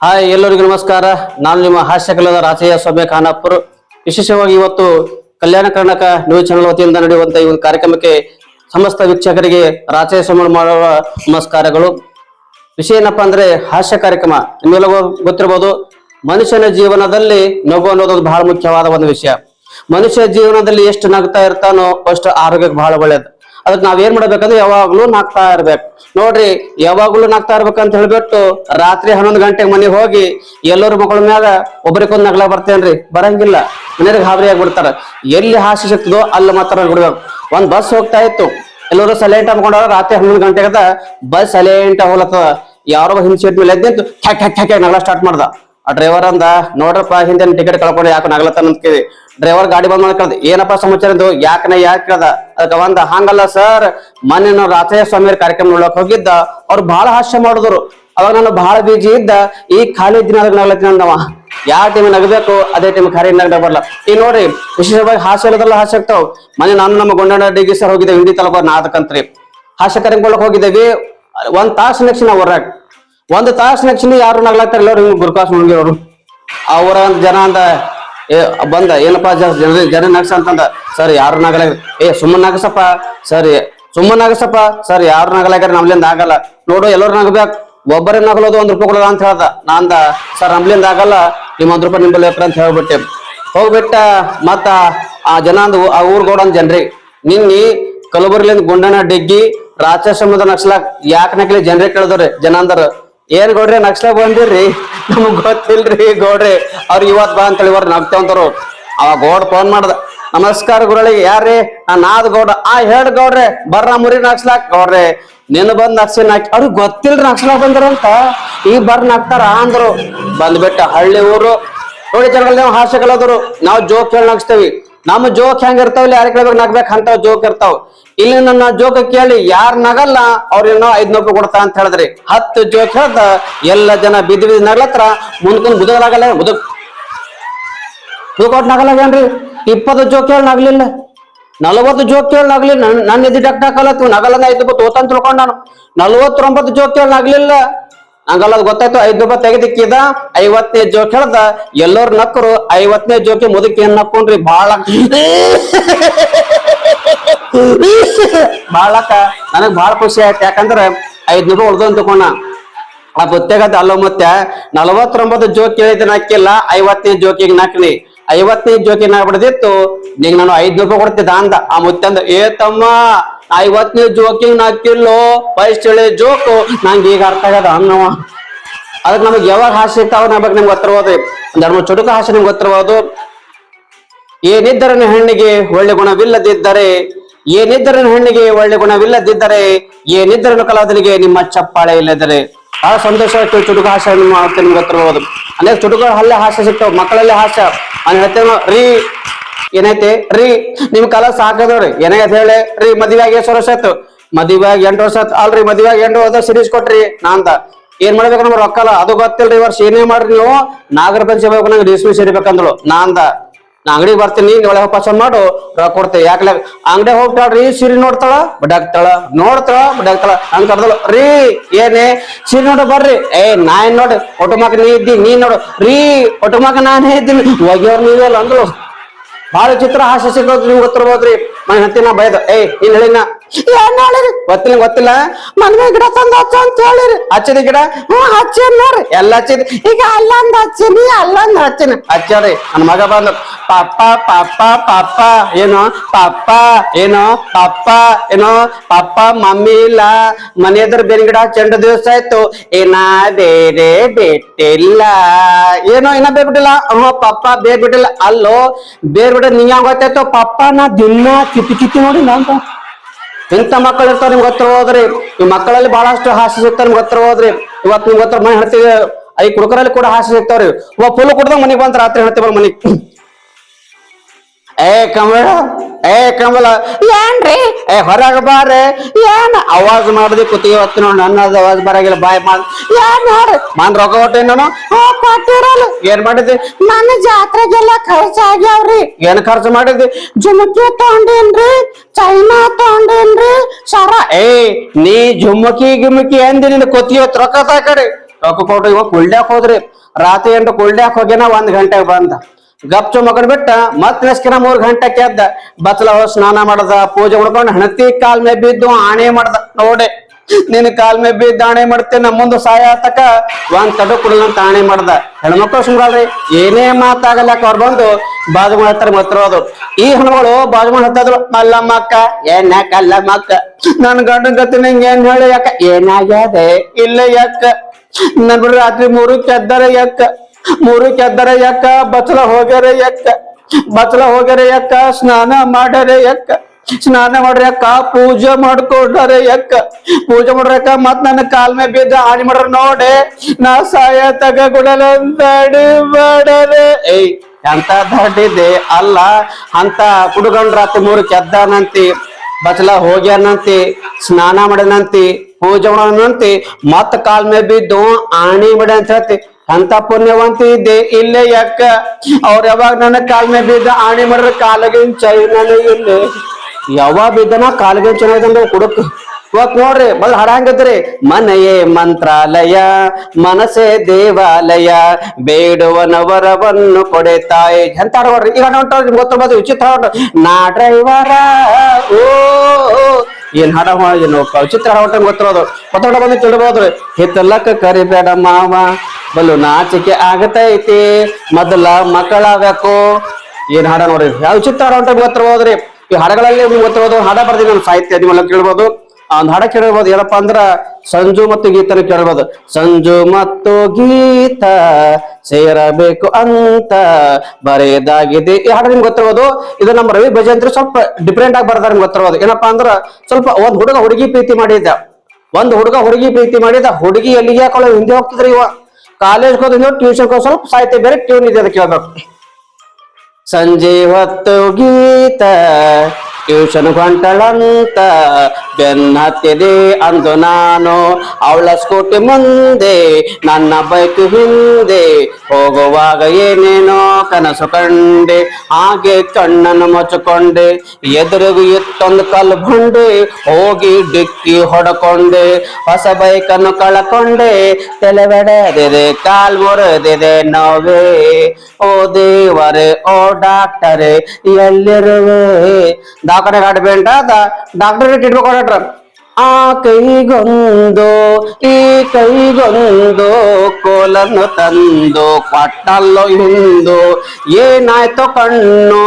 Hi, ಎಲ್ಲರಿಗೂ ನಮಸ್ಕಾರ. ನಾನು ನಿಮ್ಮ ಹಾಸ್ಯ ಕಲಾದ ರಾಚಯ್ಯ ಸೌಮ್ಯ ಖಾನಾಪುರ್. ವಿಶೇಷವಾಗಿ ಇವತ್ತು ಕಲ್ಯಾಣ ಕರ್ನಾಟಕ ನ್ಯೂಸ್ ಚಾನಲ್ ವತಿಯಿಂದ ನಡೆಯುವಂತ ಈ ಒಂದು ಕಾರ್ಯಕ್ರಮಕ್ಕೆ ಸಮಸ್ತ ವೀಕ್ಷಕರಿಗೆ ರಾಜಯ್ಯ ಸೌಮ್ಯ ಮಾಡುವ ನಮಸ್ಕಾರಗಳು. ವಿಷಯ ಏನಪ್ಪಾ ಅಂದ್ರೆ ಹಾಸ್ಯ ಕಾರ್ಯಕ್ರಮ. ನಿಮ್ಮೆಲ್ಲರಿಗೂ ಗೊತ್ತಿರಬಹುದು ಮನುಷ್ಯನ ಜೀವನದಲ್ಲಿ ನಗು ಅನ್ನೋದು ಬಹಳ ಮುಖ್ಯವಾದ ಒಂದು ವಿಷಯ. ಮನುಷ್ಯ ಜೀವನದಲ್ಲಿ ಎಷ್ಟು ನಗ್ತಾ ಇರ್ತಾನೋ ಅಷ್ಟು ಆರೋಗ್ಯಕ್ಕೆ ಬಹಳ ಒಳ್ಳೇದು. ಅದಕ್ಕೆ ನಾವ್ ಏನ್ ಮಾಡ್ಬೇಕಂದ್ರೆ ಯಾವಾಗ್ಲೂ ನಾಗ್ತಾ ಇರ್ಬೇಕು. ನೋಡ್ರಿ, ಯಾವಾಗ್ಲೂ ನಾಗ್ತಾ ಇರ್ಬೇಕಂತ ಹೇಳ್ಬಿಟ್ಟು ರಾತ್ರಿ ಹನ್ನೊಂದು ಗಂಟೆಗೆ ಮನೆಗೆ ಹೋಗಿ ಎಲ್ಲರ ಮಕ್ಕಳ ಮ್ಯಾಗ ಒಬ್ರಿಗೊಂದ್ ನಗ್ಲ ಬರ್ತೇನ್ರಿ, ಬರಂಗಿಲ್ಲ. ಮನೆಯವ್ರಿಗೆ ಹಾಬರಿ ಆಗ್ಬಿಡ್ತಾರ. ಎಲ್ಲಿ ಹಾಸಿ ಸಿಗ್ತದೋ ಅಲ್ಲಿ ಮಾತ್ರ ಬಿಡ್ಬೇಕು ಒಂದ್ ಬಸ್ ಹೋಗ್ತಾ ಇತ್ತು. ಎಲ್ಲರೂ ಸೈಲೆಂಟ್ ಅನ್ಕೊಂಡಾರ ರಾತ್ರಿ ಹನ್ನೊಂದು ಗಂಟೆಗದ ಬಸ್ ಸೈಲೆಂಟ್ ಹೋಗ್ಲತ್ತದ. ಯಾರೋ ಹಿಂದ್ ಸೀಟ್ ಮೇಲೆ ಎದ್ದಿಂತು ಠಕ್ ಠಕ್ ಠಕ್ ನಗಲ ಸ್ಟಾರ್ಟ್ ಮಾಡ್ದ. ಆ ಡ್ರೈವರ್ ಅಂದ, ನೋಡ್ರಪ್ಪ ಹಿಂದೆ ಟಿಕೆಟ್ ಕಳ್ಕೊಂಡು ಯಾಕೆ ನಗಲತ್ತಾನ ಅಂತ ಕೇಳಿ ಡ್ರೈವರ್ ಗಾಡಿ ಬಂದ್ ಮಾಡ್ಕೊಳ್ದು ಏನಪ್ಪ ಸಮಾಚಾರ ಇದು? ಯಾಕನ ಯಾಕೆ ಕೇಳ್ದ? ಅದಕ್ಕೆ ಒಂದ, ಹಂಗಲ್ಲ ಸರ್, ಮೊನ್ನೆ ನಾವು ರಾಚಯ್ಯ ಸ್ವಾಮಿಯವ್ರ ಕಾರ್ಯಕ್ರಮ ನೋಡಕ್ ಹೋಗಿದ್ದ. ಅವ್ರು ಬಹಳ ಹಾಸ್ಯ ಮಾಡಿದ್ರು. ಅವಾಗ ನಾನು ಬಹಳ ಬಿಜಿ ಇದ್ದ. ಈ ಖಾಲಿ ದಿನ ನಗಲತ್ತೀನಿ ಅಂದವ ಯಾವ ಟೈಮ್ ನಗಬೇಕು, ಅದೇ ಟೈಮ್ ಖಾಲಿ ನಗಡ ಬರಲ್ಲ ಈ ನೋಡ್ರಿ, ವಿಶೇಷವಾಗಿ ಹಾಸ್ಯ ಇಲ್ಲದಲ್ಲ ಹಾಸ್ಯ ಆಗ್ತಾವ್. ಮೊನ್ನೆ ನಾನು ನಮ್ಮ ಗೊಂಡಣ್ಣ ಡಿಗಿ ಸರ್ ಹೋಗಿದ್ದೆ, ಹಿಂದಿ ತಲಪ ನಾದಕಂತ್ರಿ. ಹಾಸ್ಯ ಕಾರ್ಯಕ್ರಮಕ್ಕೆ ಹೋಗಿದ್ದೇವಿ. ಒಂದ್ ತಾಸು ನೆಕ್ಸ್ಟ್ ನಾವು ಹೊರಾಗ ಒಂದ್ ತಾಸು ನೆಕ್ಸ್ಟ್ ಯಾರು ನಗ್ಲಾಗ್ತಾರ ಎಲ್ಲರೂ ಹಿಂಗ್ ಗುರುಕಾಸ್ ಮುಳುಗಿರೋರು ಅವರ. ಜನ ಅಂದ, ಏ, ಬಂದ, ಏನಪ್ಪಾ ಜನ ಜನ ನಗಸ ಅಂತಂದ, ಸರ್, ಯಾರು ನಗಲ ಏ, ಸುಮ್ಮನೆ ನಗಸಪ್ಪ, ಸರಿ ಸುಮ್ಮನೆ ನಗಸಪ್ಪ, ಸರ್, ಯಾರು ನಗಲಾಗ್ಯಾರ ನಮ್ಲಿಂದ ಆಗಲ್ಲ. ನೋಡು, ಎಲ್ಲರೂ ನಗಬೇಕು, ಒಬ್ಬರೇ ನಗಲೋದು ಒಂದ್ ರೂಪಾಯಿ ಕೊಡೋದ ಅಂತ ಹೇಳ್ದ. ನಾಂದ ಸರ್, ನಮ್ಲಿಂದ ಆಗಲ್ಲ ನಿಮ್ ಒಂದ್ ರೂಪಾಯಿ ನಿಂಬಲ್ಲಿ ಅಂತ ಹೇಳ್ಬಿಟ್ಟೆ. ಹೋಗ್ಬಿಟ್ಟ, ಮತ್ತ ಆ ಜನ ಅಂದ ಆ ಊರ್ಗೋಡ ಅಂದ್ ಜನ್ರಿ, ನಿನ್ನಿ ಕಲಬುರ್ಗಿಲಿಂದ ಗುಂಡನ ಡೆಗ್ಗಿ ರಾಕ್ಷಸಮುದ್ರ ನಕ್ಸಲಾಕ್ ಯಾಕೆ ನಕ್ಲಿ ಜನರಿಗೆ ಕೇಳಿದ್ರಿ ಜನ ಅಂದ್ರ ಏನ್ ಗೌಡ್ರಿ, ನಕ್ಸ್ಲ ಬಂದಿರ್ರಿ? ನಮಗ್ ಗೊತ್ತಿಲ್ರಿ ಗೌಡ್ರಿ. ಅವ್ರ ಇವತ್ ಬಾ ಅಂತ ಇವ್ರ ನಗ್ತೇವಂತರು ಅವ ಗೌಡ್ ಫೋನ್ ಮಾಡ್ದ. ನಮಸ್ಕಾರ ಗುರಳಿಗೆ ಯಾರ್ರಿ? ನಾದ್ ಗೌಡ. ಆ, ಹೇಳ್ ಗೌಡ್ರಿ, ಬರ್ರ ಮುರಿ ನಕ್ಸ್ಲಾಕ್ ಗೌಡ್ರೆ ನಿನ್ನ ಬಂದ್ ನಕ್ಸಿ ನಾಕಿ ಅವ್ರಿಗೆ ಗೊತ್ತಿಲ್ರಿ ನಕ್ಸ್ಲಾಕ್ ಬಂದ್ರಂತ ಈಗ ಬರ್ ನಗ್ತಾರ ಅಂದ್ರು. ಬಂದ್ಬಿಟ್ಟ ಹಳ್ಳಿ ಊರು. ನೋಡಿ ಜನಗಳ ನಾವು ಹಾಸ್ಯ ನಾವು ಜೋಕ್ ಹೇಳಿ ನಗಿಸ್ತೇವಿ. ನಮ್ಮ ಜೋಕ್ ಹೆಂಗ್ ಇರ್ತಾವಲ್ಲ? ಯಾರ ಕೇಳ್ಬೇಕು ನಗ್ಬೇಕು? ಅಂತ ಜೋಕ್ ಇರ್ತಾವ. ಇಲ್ಲಿ ನನ್ನ ಜೋಕ್ ಕೇಳಿ ಯಾರ್ ನಗಲ್ಲ ಅವ್ರೇನೋ ಐದ್ ನೂರು ಕೊಡ್ತಾ ಅಂತ ಹೇಳಿದ್ರಿ. ಹತ್ತು ಜೋಕ್ ಹೇಳ್ದ, ಎಲ್ಲ ಜನ ಬಿದ್ದು ಬಿದ್ದು ನಗ್ಲತ್ರ ಮುಂದ್ಕೊಂಡ್ ಬುದಲಾಗಲ್ಲ ಬುದಕ್ ಕೊಟ್ಟು ನಗಲಾಗೇನ್ರಿ ಇಪ್ಪತ್ತು ಜೋಕ್ ಕೇಳ ನಗ್ಲಿಲ್ಲ. ನಲವತ್ತು ಜೋಕ್ ಕೇಳ ನಗ್ಲಿ. ನನ್ ನನ್ನ ಎದಿ ಡಕ್ ನಗಲ್ಲ ಐದು ರೂಪಾಯಿ ತೋತಂತ ತಿಳ್ಕೊಂಡ್ ನಾನು. ನಲವತ್ತೊಂಬತ್ತು ಜೋಕ್ ಕೇಳ ನಗ್ಲಿಲ್ಲ. ಹಂಗಲ್ಲ ಗೊತ್ತಾಯ್ತು, ಐದು ರೂಪಾಯಿ ತೆಗೆದಿಕ್ಕಿದ, ಐವತ್ತನೇ ಜೋಕ್ ಹೇಳ್ದ, ಎಲ್ಲೋರ್ ನಕ್ಕರು, ಐವತ್ತನೇ ಜೋಕಿ ಮುದುಕಿ ಏನ್ ನಕ್ಕೊಂಡ್ರಿ, ಬಾಳ. ಬಾಳಕ್ಕ, ನನಗ್ ಬಾಳ ಖುಷಿ ಆಯ್ತು, ಯಾಕಂದ್ರ ಐದ್ ರೂಪಾಯಿ ಉಳ್ದು ಅಂತಕೊಂಡ ಆ ಗೊತ್ತಾಗತ್ತೆ ಅಲ್ಲೋ ಮತ್ತೆ ನಲವತ್ತೊಂಬತ್ತು ಜೋಕ್ ಕೇಳಿದ ನಾಕಿಲ್ಲ ಐವತ್ತನೇ ಜೋಕಿಗೆ ನಾಕ್ನಿ. ಐವತ್ತನೇ ಜೋಕಿಗೆ ನಾಕ್ ಬಿಡದಿತ್ತು, ನಿಂಗ್ ನಾನು ಐದ್ ರೂಪಾಯಿ ಕೊಡ್ತಿದ್ದ ಅಂದ. ಆ ಮುತ್ತೆ ಅಂದ ಏ ತಮ್ಮ ಐವತ್ತನೇ ಜೋಕಿಂಗ್ ನಾಕಿಲ್ಲೋ ಫಸ್ಟ್ ಹೇಳಿ ಜೋಕು, ನಂಗೆ ಈಗ ಅರ್ಥ ಆಗದ ಅನ್ನವ. ಅದಕ್ಕೆ ನಮಗೆ ಯಾವಾಗ ಹಾಸ್ಯ ಸಿಗ್ತಾವ ನಮಗೆ ನಿಮ್ಗೆ ಗೊತ್ತಿರ್ಬೋದು. ಧರ್ಮ ಚುಟುಕ ಹಾಸ್ಯ ನಿಮ್ಗೆ ಗೊತ್ತಿರ್ಬೋದು. ಏನಿದ್ದರನ ಹೆಣ್ಣಿಗೆ ಒಳ್ಳೆ ಗುಣವಿಲ್ಲದಿದ್ದರೆ ಏನಿದ್ದರನ ಹೆಣ್ಣಿಗೆ ಒಳ್ಳೆ ಗುಣವಿಲ್ಲದಿದ್ದರೆ ಏನಿದ್ದರನ ಕಲಾವಿದನಿಗೆ ನಿಮ್ಮ ಚಪ್ಪಾಳೆ ಇಲ್ಲದರೆ ಬಹಳ ಸಂತೋಷ ಚುಟುಕ ಹಾಸ್ಯ ನಿಮ್ಮ ನಿಮ್ಗೆ ಅನೇಕ ಚುಟುಕು ಅಲ್ಲೇ ಹಾಸ್ಯ ಸಿಗ್ತಾವ, ಮಕ್ಕಳಲ್ಲೇ ಹಾಸ್ಯ. ಹೇಳ್ತೇವೆ ರೀ ಏನೈತಿ? ರೀ, ನಿಮ್ ಕಾಲ ಸಾಕದವ್ರಿ ಏನಾಗೈತೆ ಹೇಳಿ? ರೀ ಮದ್ವೆ ಆಗಿ ಎಷ್ಟು ವರ್ಷ ಆಯ್ತು? ಮದ್ವೆ ಎಂಟು ವರ್ಷ ಆಯ್ತು. ಅಲ್ರಿ ಮದ್ವೆ ಎಂಟು ವರ್ಷ ಸಿರೀಸ್ ಕೊಟ್ರಿ ನಾ ಅಂತ ಏನ್ ಮಾಡ್ಬೇಕು ನಮ್ಗೆ ರೊಕ್ಕಲ್ಲ ಅದು ಗೊತ್ತಿಲ್ರಿ, ಈ ವರ್ಷ ಏನೇ ಮಾಡ್ರಿ ನೀವು? ನಾಗರ ಪಂಚಮಿ ನಂಗೆ ರೇಷ್ಮೆ ಸೇರಿಬೇಕಂದ್ಳು ನಾಂದ ನಾ ಅಂಗಡಿಗೆ ಬರ್ತೀನಿ ಒಳಗೆ ಪಸಂದ್ ಮಾಡು, ರೊಕ್ಕ ಕೊಡ್ತೇವೆ ಯಾಕಲೆ ಅಂಗಡಿ ಹೋಗ್ತಾಳ್ರಿ ಸೀರೆ ನೋಡ್ತಾಳ? ಬಡಾಕ್ತಾಳ. ನೋಡ್ತಾಳ, ಬಡಾಕ್ತಾಳ. ಹಂಗ ಕರ್ದಳು. ರೀ, ಏನೇ? ಸಿರಿ ನೋಡು, ಬರ್ರಿ. ಏ, ನಾ ಏನ್ ನೋಡಿ? ಒಟುಮಾಕ ನೀ ಇದ್ದಿ ನೀ ನೋಡು. ರೀ ಒಟುಮಾಕ ನಾನೇ ಇದ್ದೀನಿ. ಒಗೆಯವ್ರು ನೀವೇ ಅಲ್ಲ ಬಹಳ ಚಿತ್ರ ಹಾಸ್ಯ ಸಿಗೋದು ನಿಮ್ಗೆ ಗೊತ್ತಿರ್ಬೋದ್ರಿ. ಮನೆ ಹತ್ತಿನ ಬಯದ ಏ ಇಲ್ಲಿ ಹೇಳಿನ ಏನ್ ಹೇಳಿರಿ? ಗೊತ್ತಿಲ್ಲ ಗೊತ್ತಿಲ್ಲ. ಮನ್ವೆ ಗಿಡ ತಂದ ಹಚ್ಚ ಅಂತ ಹೇಳಿರಿ. ಹಚ್ಚಿದ ಗಿಡ? ಹ್ಞೂ ಹಚ್ಚಿ ನೋಡ್ರಿ. ಎಲ್ಲ ಹಚ್ಚಿದ್? ಈಗ ಅಲ್ಲೊಂದ್ ಹಚ್ಚಿನಿ ಅಲ್ಲೊಂದ್ ಹಚ್ಚಿನಿ. ಹಚ್ಚಾರಿ ನನ್ನ ಮಗ ಬಂದ ಪಾಪ ಪಾಪ ಪಾಪ ಏನೋ? ಪಾಪ ಏನೋ? ಪಾಪ ಏನೋ? ಪಾಪ ಮಮ್ಮಿ ಇಲ್ಲ. ಮನೆ ಎದುರು ಬೇರೆ ಗಿಡ ಚೆಂಡ ದಿವಸ ಆಯ್ತು. ಏನ ಬೇರೆ ಬಿಟ್ಟಿಲ್ಲ. ಏನೋ ಏನ ಬೇರೆ ಬಿಟ್ಟಿಲ್ಲ ಹ್ಞೂ ಪಪ್ಪ ಬೇರೆ ಬಿಟ್ಟಿಲ್ಲ ಅಲ್ಲೋ ಬೇರೆ ಬಿಟ್ಟ ನೀ ಯಾವ ಗೊತ್ತಾಯ್ತು? ಪಪ್ಪ ನಾ ದಿನ ಕಿತ್ತಿ ಕಿತ್ತಿ ನೋಡಿಲ್ಲ ಅಂತ. ಇಂಥ ಮಕ್ಕಳು ಇರ್ತಾವ ನಿಮ್ಗೆ ಗೊತ್ತಿರ್ಬೋದ್ರಿ ಈ ಮಕ್ಕಳಲ್ಲಿ ಬಹಳಷ್ಟು ಹಾಸ್ಯ ಸಿಗ್ತಾವ ನಿಮ್ಗೆ ಗೊತ್ತಿರ್ಬೋದ್ರಿ ಇವತ್ತು ನಿಮ್ಗೆ ಗೊತ್ತಿರ ಮನೆ ಐ ಕುಡುಕರಲ್ಲಿ ಕೂಡ ಹಾಸ್ಯ ಸಿಗ್ತಾವ್ರಿ. ಒಬ್ಬ ಫುಲ್ ಕುಡ್ದಾಗ ಮನೆಗೆ ಬಂತ ರಾತ್ರಿ ಹೇಳ್ತೀವಿ ಮನೆಗೆ. ಏ ಕಮಲ ಏ ಕಮಲ ಏನ್ರಿ? ಏ ಹೊರಗ ಬಾರೆ ಏನ್ ಅವಾಜ್ ಮಾಡದೆ ಕುತ್ತಿಗೆ ಹೊತ್ತು ನೋಡಿ ನನ್ನ ಅವಾಜ್ ಬರಾಗಿಲ್ಲ. ಬಾಯ್ ಮಾಡ್. ಏನ್ ನೋಡ್ರಿ ಮನ್ ರೊಕ್ಕ ಕೊಟ್ಟೆ ನಾನು? ಕೊಟ್ಟಿರಲ್ಲ. ಏನ್ ಮಾಡಿದ್ದೆ? ನನ್ನ ಜಾತ್ರೆಗೆಲ್ಲ ಖರ್ಚಾಗ್ಯಾವ್ರಿ ಏನ್ ಖರ್ಚು ಮಾಡಿದ್ವಿ ಜುಮುಕಿ ತಗೊಂಡೇನ್ರಿ? ಚೈನಾ ತಗೊಂಡೇನ್ರಿ? ಸರ ಏ ನೀ ಜುಮ್ಮಕಿ ಗಿಮಕಿ ಅಂದಿ ನಿನ್ನ ಕುತ್ತಿಗೆ ಹೊತ್ತು ರೊಕ್ಕ ತಾಕಡೆ. ರೊಕ್ಕ ಕೊಟ್ಟು ಇವಾಗ ಕುಳ್ಳ್ಯಾಕ್ ಹೋದ್ರಿ. ರಾತ್ರಿ ಎಂಟು ಕುಳ್ಳ್ಯಾಕ್ ಹೋಗ್ಯಾನ ಒಂದ್ ಗಂಟೆಗೆ ಬಂದ. ಗಪ್ಚು ಮಗನ್ ಬಿಟ್ಟ ಮತ್ ನೆಸ್ಕಿನ ಮೂರ್ ಗಂಟೆ ಕೆದ್ದ ಬಚ್ಚಲ ಸ್ನಾನ ಮಾಡದ, ಪೂಜೆ ಮಾಡ್ಕೊಂಡು ಹಣತಿ ಕಾಲ್ ಮೇ ಬಿದ್ದು, ಆಣೆ ಮಾಡ್ದ. ನೋಡೆ, ನಿನ್ ಕಾಲ್ ಮೇ ಬಿದ್ದ, ಆಣೆ ಮಾಡ್ತೇನೆ ಮುಂದ ಸಾಯ ಆತಕ ಒಂದ್ ತಡು ಅಂತ ಆಣೆ ಮಾಡ್ದ. ಹೆಣ್ಮಕ್ಳು ಸುಮ್ಗಾಳ್ರಿ ಏನೇ ಮಾತಾಗಲ್ಲಕ ಅವ್ರು ಬಂದು. ಬಾಜು ಮಾಡ್ತಾರ ಮಾತ್ರ ಈ ಹೆಣ್ಮಗಳು ಬಾಜು ಹತ್ತದ್ರು ಮಲ್ಲಮ್ಮ ಅಕ್ಕ, ಏನ ಕಲ್ಲಮ್ಮ ಅಕ್ಕ? ನನ್ ಗಂಡನ್ ಗತಿ ನಿಂಗೆ ಏನ್ ಹೇಳಿ ಯಾಕ ಏನಾಗ್ಯಾದೆ ಇಲ್ಲ ಯಾಕ? ನನ್ ರಾತ್ರಿ ಮೂರು ಕೆದ್ದಾರ ಯಾಕ? ಮೂರಕ್ಕೆ ಕೆದ್ದರೆ ಯಕ್ಕ ಬಚ್ಚಲ ಹೋಗ್ಯಾರ ಯಕ್ಕ ಬಚ್ಚಲ ಹೋಗ್ಯಾರ ಯಕ್ಕ ಸ್ನಾನ ಮಾಡ್ಯಾರ ಯಕ್ಕ ಸ್ನಾನ ಮಾಡ್ರಿ ಅಕ್ಕ ಪೂಜೆ ಮಾಡ್ಕೊಂಡ್ರೆ ಯಕ್ಕ ಪೂಜೆ ಮಾಡ್ರಿ ಅಕ್ಕ ಮತ್ ನನ್ನ ಕಾಲ್ ಮೇಲೆ ಬಿದ್ದ ಹಾನಿ ಮಾಡ್ರ, ನೋಡೆ, ನಾ ಸಾಯ ತಗ ಗುಡಲಂದಡಿ ಮಾಡರೆ. ಏಯ್, ಎಂತ ದಡ್ಡಿದೆ ಅಲ್ಲ, ಅಂತ ಕುಡುಗಂಡ್ ರಾತ್ರಿ ಮೂರು ಕೆದ್ದಾನಂತಿ ಬಚಲ ಹೋಗ್ಯಾನಂತಿ, ಸ್ನಾನ ಮಾಡ್ಯಾನಂತಿ ಪೂಜೆ ಮಾಡೋಣಂತಿ ಮತ್ ಕಾಲ್ ಮೇಲೆ ಬಿದ್ದು ಆಣಿ ಮಾಡಿ ಅಂತ ಹೇಳ್ತಿ ಅಂತ ಪುಣ್ಯವಂತಿ ಇದ್ದೆ. ಇಲ್ಲೇ ಯಾಕ? ಅವ್ರ ಯಾವಾಗ ನನ್ನ ಕಾಲ್ ಮೇಲೆ ಬಿದ್ದ? ಆಣೆ ಮಾಡ್ರ ಕಾಲಗಿನ ಚೈ ಇಲ್ಲ ಯಾವಾಗ ಬಿದ್ದನ? ಕಾಲಗಿನ ಚೆನ್ನಾಗಿದಂದ್ರೆ ಕುಡಕ್. ಇವತ್ ನೋಡ್ರಿ ಬಲ್ ಹಡಂಗದ್ರಿ ಮನೆಯೇ ಮಂತ್ರಾಲಯ ಮನಸೇ ದೇವಾಲಯ, ಬೇಡುವನವರವನ್ನು ಕೊಡೆ ತಾಯಿ. ಎಂತ ಹಾಡ್ರಿ? ಈಗ ಹೊಂಟೋದ್ರಿ ಗೊತ್ತಿರ್ಬೋದು ವಿಚಿತ್ರ ಹಾಡು ನಾ ಡ್ರೈವರ, ಓ ಏನ್ ಹಾಡ ಏನು ವಿಚಿತ್ರ ಹಾಡ ಗೊತ್ತಿರೋದು. ಗೊತ್ತಾಡ ಬಂದು ತಿಳ್ಬೋದ್ರಿ ಹಿತ್ತಲಕ್ಕ ಕರಿಬೇಡ ಮಾವ ಬಲು ನಾಚಿಕೆ ಆಗತೈತಿ. ಮೊದಲ ಮಕ್ಕಳಾಗಬೇಕು. ಏನ್ ಹಾಡ ನೋಡ್ರಿ? ಯಾವ ಚಿತ್ತಾರ ಅಂತ ಗೊತ್ತಿರ್ಬೋದ್ರಿ ಈ ಹಾಡಗಳಲ್ಲಿ ನಿಮ್ಗೆ ಗೊತ್ತಿರೋದು ಹಾಡ ಬರ್ತೀನಿ ನಾನು ಸಾಹಿತ್ಯ ನಿಮ್ಮೆಲ್ಲ ಕೇಳ್ಬೋದು. ಒಂದು ಹಾಡ ಕೇಳಿರ್ಬೋದು ಏನಪ್ಪಾ ಅಂದ್ರ ಸಂಜು ಮತ್ತು ಗೀತನ ಕೇಳ್ಬೋದು. ಸಂಜು ಮತ್ತು ಗೀತ ಸೇರಬೇಕು ಅಂತ ಬರೆಯದಾಗಿದೆ ಈ ಹಾಡು ನಿಮ್ಗೆ ಗೊತ್ತಿರ್ಬೋದು. ಇದು ನಮ್ಮ ರವಿ ಭಜಂತ್ರಿ ಸ್ವಲ್ಪ ಡಿಫ್ರೆಂಟ್ ಆಗಿ ಬರ್ದಾರ ನಿಮ್ಗೆ ಗೊತ್ತಿರ್ಬೋದು. ಏನಪ್ಪಾ ಅಂದ್ರ ಸ್ವಲ್ಪ ಒಂದ್ ಹುಡುಗ ಹುಡುಗಿ ಪ್ರೀತಿ ಮಾಡಿದ್ದ. ಒಂದ್ ಹುಡುಗ ಹುಡುಗಿ ಪ್ರೀತಿ ಮಾಡಿದ ಹುಡುಗಿ ಎಲ್ಲಿಗೆ ಹಾಕೊಳ್ಳೋ ಹಿಂದೆ ಹೋಗ್ತಿದ್ರಿ ಇವ. ಕಾಲೇಜ್ ಹೋದ ಟ್ಯೂಷನ್ ಸ್ವಲ್ಪ ಸಾಹಿತ್ಯ ಬೇರೆ ಟ್ಯೂನ್ ಇದೆ ಅಂತ ಕೇಳ್ಬೇಕು ಸಂಜೆ ಹೊತ್ತು ಗೀತ ಟ್ಯೂಷನ್ ಹೊಂಟಳಂತ ಬೆನ್ನ ಅಂದು ನಾನು. ಅವಳ ಸ್ಕೂಟಿ ಮುಂದೆ, ನನ್ನ ಬೈಕ್ ಹಿಂದೆ. ಹೋಗುವಾಗ ಏನೇನೋ ಕನಸು ಕಂಡೆ. ಹಾಗೆ ಕಣ್ಣನ್ನು ಮುಚ್ಚಿಕೊಂಡೆ. ಎದುರಿಗೂ ಇತ್ತೊಂದು ಕಲ್ಲು ಬಂಡೆ ಹೋಗಿ ಡಿಕ್ಕಿ ಹೊಡಕೊಂಡೆ. ಹೊಸ ಬೈಕನ್ನು ಕಳಕೊಂಡೆ. ತಲೆಬೆಡೆದಿದೆ, ಕಾಲ್ ಮುರಿದಿದೆ ನೋವೇ. ಓ ದೇವರೇ, ಓ ಡಾಕ್ಟರೇ, ಎಲ್ಲಿರುವೆ? ದಾಖಲೆ ಕಾಡ್ಬೇಂಟ ಡಾಕ್ಟರ್ ಟ್ರೀಟ್ಮೆಂಟ್ ಕೊಡಟ್ರ ಆ ಕೈಗೊಂದು, ಈ ಕೈಗೊಂದು ಕೋಲನ್ನು ತಂದು ಕೊಟ್ಟಲ್ಲೋ ಹಿಂದು ಏನಾಯ್ತು ಕಣ್ಣು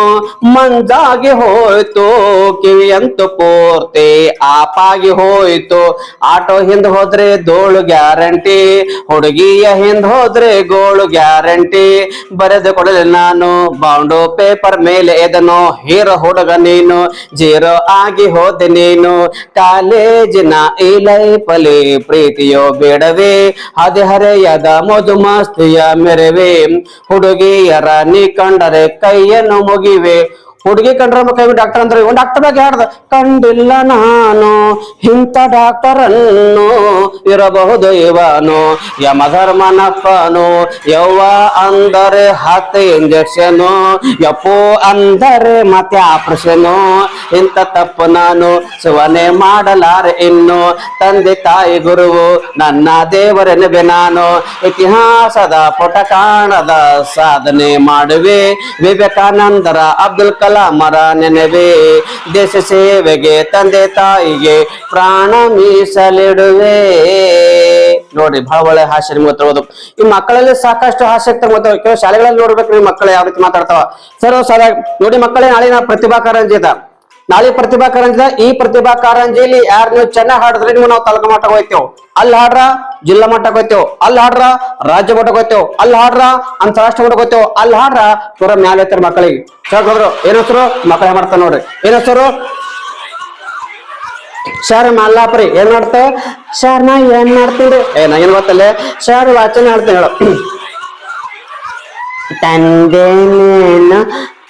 ಮಂಜಾಗಿ ಹೋಯ್ತು, ಕಿವಿಯಂತೂ ಪೂರ್ತಿ ಆಪಾಗಿ ಹೋಯ್ತು. ಆಟೋ ಹಿಂದ್ ಹೋದ್ರೆ ಧೋಳು ಗ್ಯಾರಂಟಿ, ಹುಡುಗಿಯ ಹಿಂದ್ ಹೋದ್ರೆ ಗೋಳು ಗ್ಯಾರಂಟಿ. ಬರೆದು ಕೊಡಲಿ ನಾನು ಬೌಂಡು ಪೇಪರ್ ಮೇಲೆ ಎದನು ಹೀರೋ ಹುಡುಗ ನೀನು, ಜೀರೋ ಆಗಿ ಹೋದೆ ನೀನು. ಕಾಲೇಜಿನ ಈ ಲೈಫಲ್ಲಿ ಪ್ರೀತಿಯೋ ಬೇಡವೇ. ಹದಿಹರೆಯದ ಮಧು ಮಸ್ತಿಯ ಮೆರವೇ. ಹುಡುಗಿಯರ ನೀ ಕಂಡರೆ ಕೈಯನ್ನು ಮುಗಿವೆ. ಹುಡುಗಿ ಕಂಡ್ರ ಡಾಕ್ಟರ್ ಅಂದ್ರೆ ಒಂದ್ ಡಾಕ್ಟರ್ ಬಗ್ಗೆ ಹೇಳ್ದ, ಕಂಡಿಲ್ಲ ನಾನು, ಇಂಥ ಡಾಕ್ಟರ್ ಅನ್ನು ಇರಬಹುದು ಇವನು, ಯಮಧರ್ಮನಪ್ಪನು, ಯವ್ವ ಅಂದರೆ ಹತ್ತು ಇಂಜೆಕ್ಷನು, ಯಪ್ಪು ಅಂದರೆ ಮತ್ತೆ ಆಪರೇಷನು, ಇಂಥ ತಪ್ಪು ನಾನು ಸುವನೆ ಮಾಡಲಾರೆ ಇನ್ನು, ತಂದೆ ತಾಯಿ ಗುರುವು ನನ್ನ ದೇವರೆನಬೆ ನಾನು, ಇತಿಹಾಸದ ಪುಟ ಕಾಣದ ಸಾಧನೆ ಮಾಡುವೆ, ವಿವೇಕಾನಂದರ ಅಬ್ದುಲ್ ಕಲಾಮರ ನೆನವೆ. ದೇಶ ಸೇವೆಗೆ ತಂದೆ ತಾಯಿಗೆ ಪ್ರಾಣ ಮೀಸಲಿಡುವೆ. ನೋಡ್ರಿ ಬಹಳ ಒಳ್ಳೆ ಹಾಸ್ಯ ನಿಮ್ಗೆ ಗೊತ್ತಿರಬಹುದು ಈ ಮಕ್ಕಳಲ್ಲಿ ಸಾಕಷ್ಟು ಆಸಕ್ತಿ ಗೊತ್ತಾವ ಕೆಲವು ಶಾಲೆಗಳಲ್ಲಿ ನೋಡ್ಬೇಕು ನಿಮ್ಮ ಮಕ್ಕಳು ಯಾವ ರೀತಿ ಮಾತಾಡ್ತಾವ. ಸರ್ ಸರ್ ನೋಡಿ ಮಕ್ಕಳೇ ನಾಳೆ ಪ್ರತಿಭಾ ಕಾರಂಜಿ ಅದ ನಾಳೆ ಪ್ರತಿಭಾ ಕಾರಂಜಿದ, ಈ ಪ್ರತಿಭಾ ಕಾರಂಜಿಯಲ್ಲಿ ಯಾರು ನೀವು ಚೆನ್ನಾಗಿ ಹಾಡಿದ್ರೆ ನೀವು ನಾವು ತಾಲೂಕು ಮಟ್ಟಕ್ಕೆ ಹೋಯ್ತೇವೆ ಅಲ್ಲಿ ಹಾಡ್ರ ಜಿಲ್ಲಾ ಮಟ್ಟಕ್ಕೆ ಹೋಯ್ತೇವೆ ಅಲ್ಲಿ ಹಾಡ್ರ ರಾಜ್ಯ ಮಟ್ಟಕ್ಕೆ ಹೋಯ್ತೇವೆ ಅಲ್ಲಿ ಹಾಡ್ರ ಅಂತಾರಾಷ್ಟ್ರೀಯ ಮಟ್ಟಕ್ಕೆ ಹೋಯ್ತೇವೆ ಅಲ್ಲಿ ಹಾಡ್ರ ಪೂರ ಮ್ಯಾಲೆ ಐತಾರೆ ಮಕ್ಕಳಿಗೆ. ಹೇಳ್ಕೊದ್ರು ಏನ್ ಹೆಸರು? ಮಕ್ಕಳೇ ಮಾಡ್ತಾರೆ ನೋಡ್ರಿ. ಏನ್ ಹೆಸರು? ಸರ್ ಮಲ್ಲಾಪ್ರಿ. ಏನ್ ಮಾಡ್ತೇವೆ? ಸರ್ ನಾ ಏನ್ ಮಾಡ್ತೀನಿ ಏ ನಾ ಏನ್ ಗೊತ್ತಲ್ಲ? ಸರ್ ವಾಚನ ಹೇಳ್ತೀನಿ ಹೇಳು. ತಂದೆ ತಾಯೇನೇನು